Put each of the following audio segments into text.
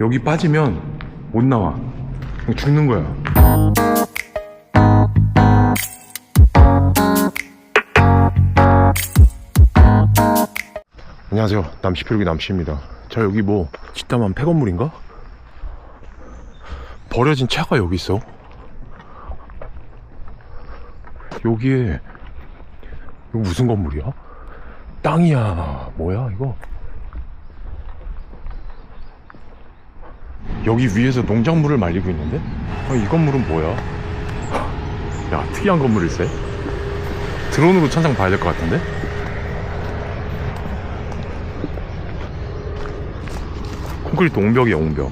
여기 빠지면 못 나와. 그냥 죽는 거야. 안녕하세요. 남시필기 남시입니다. 자, 여기 뭐, 뒷담한 폐건물인가? 버려진 차가 여기 있어. 여기에, 이거 무슨 건물이야? 땅이야. 뭐야, 이거? 여기 위에서 농작물을 말리고 있는데? 어, 이 건물은 뭐야? 야, 특이한 건물일세? 드론으로 천장 봐야 될 것 같은데? 콘크리트 옹벽이야, 옹벽.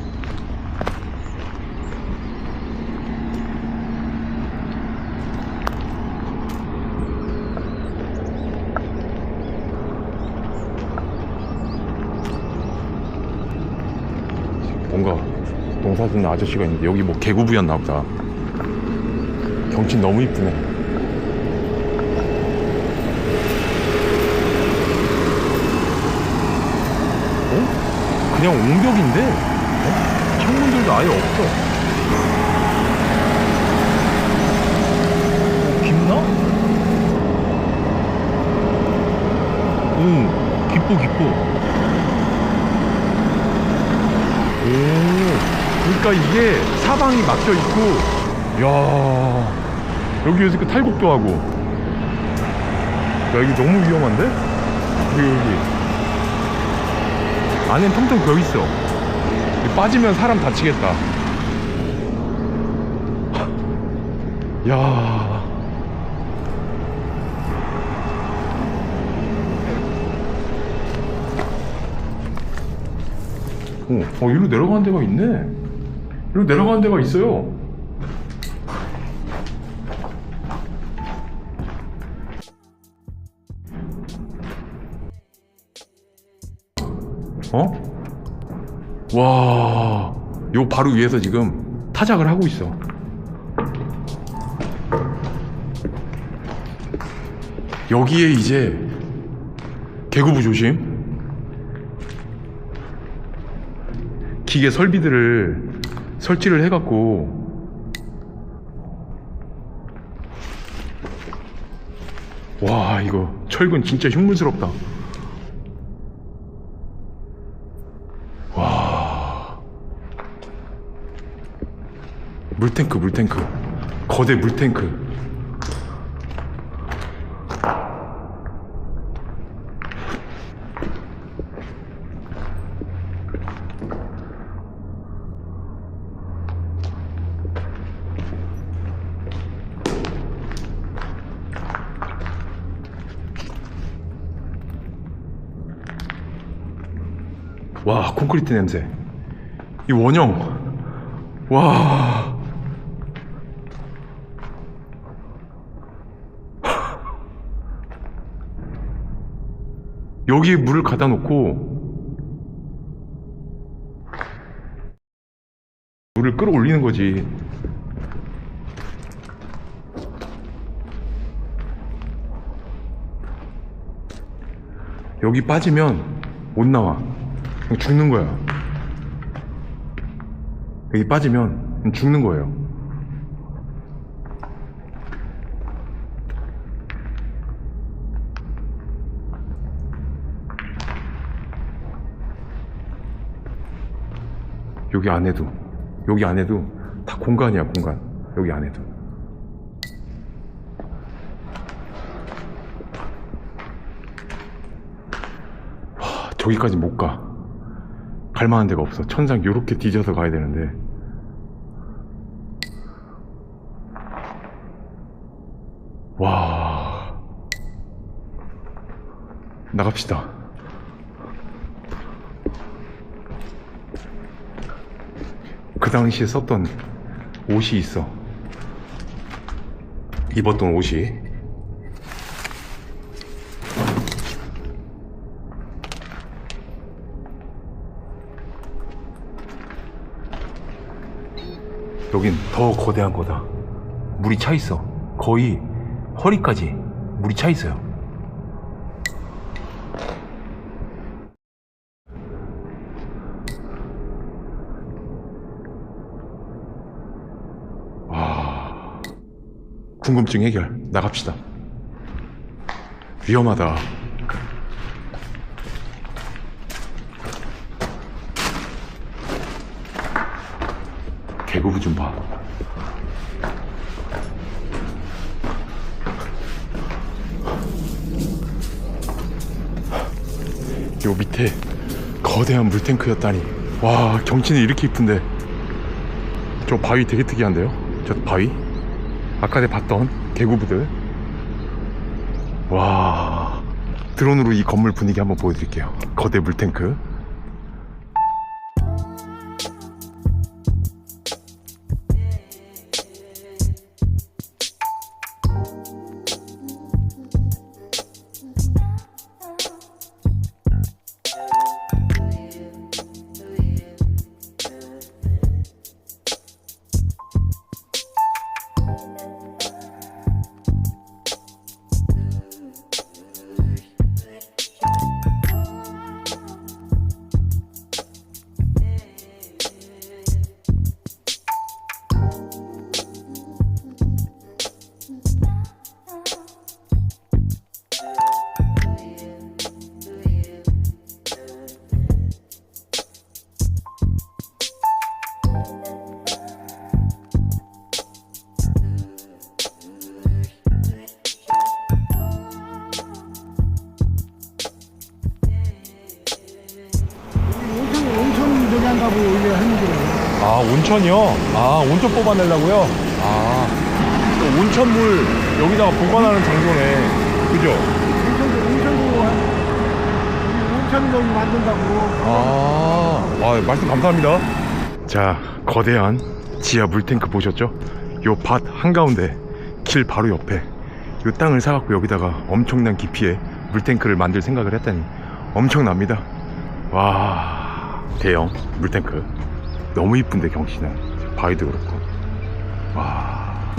뭔가 농사 짓는 아저씨가 있는데 여기 뭐 개구부였나 보다. 경치 너무 이쁘네. 어? 그냥 옹벽인데? 어? 창문들도 아예 없어. 어, 깊나? 오, 깊어, 깊어. 오, 그러니까 이게 사방이 막혀 있고, 야 여기에서 그 탈곡도 하고, 야 이거 너무 위험한데? 여기 여기 안엔 텅텅 비어 있어. 빠지면 사람 다치겠다. 야. 어, 어, 이리로 내려가는 데가 있네. 이리로 내려가는 데가 있어요. 어? 와, 요 바로 위에서 지금 타작을 하고 있어. 여기에 이제 개구부 조심. 기계 설비들을 설치를 해갖고. 와 이거 철근 진짜 흉물스럽다. 와. 물탱크 물탱크. 거대 물탱크 와 콘크리트 냄새. 이 원형. 와. 여기에 물을 갖다 놓고 물을 끌어올리는 거지. 여기 빠지면 못 나와 죽는 거야. 여기 빠지면 죽는 거예요. 여기 안에도 여기 안에도 다 공간이야 공간 여기 안에도 와 저기까지 못 가. 갈 만한 데가 없어. 천장 요렇게 뒤져서 가야 되는데. 와. 나갑시다. 그 당시에 썼던 옷이 있어. 입었던 옷이. 여긴 더 거대한 거다. 물이 차 있어. 거의 허리까지 물이 차 있어요. 와. 궁금증 해결. 나갑시다. 위험하다. 개구부 좀봐. 요 밑에 거대한 물탱크였다니. 와 경치는 이렇게 이쁜데. 저 바위 되게 특이한데요? 저 바위? 아까 내가 봤던 개구부들? 와 드론으로 이 건물 분위기 한번 보여드릴게요. 거대 물탱크 아 온천이요? 아 온천 뽑아내려고요? 아 온천물 여기다가 보관하는 장소네 그죠? 온천도, 온천도 만든다고. 아, 와, 말씀 감사합니다. 자, 거대한 지하 물탱크 보셨죠? 요 밭 한가운데, 길 바로 옆에, 요 땅을 사갖고 여기다가 엄청난 깊이의 물탱크를 만들 생각을 했다니 엄청납니다. 와, 대형 물탱크. 너무 이쁜데, 경치는. 바위도 그렇고. 와.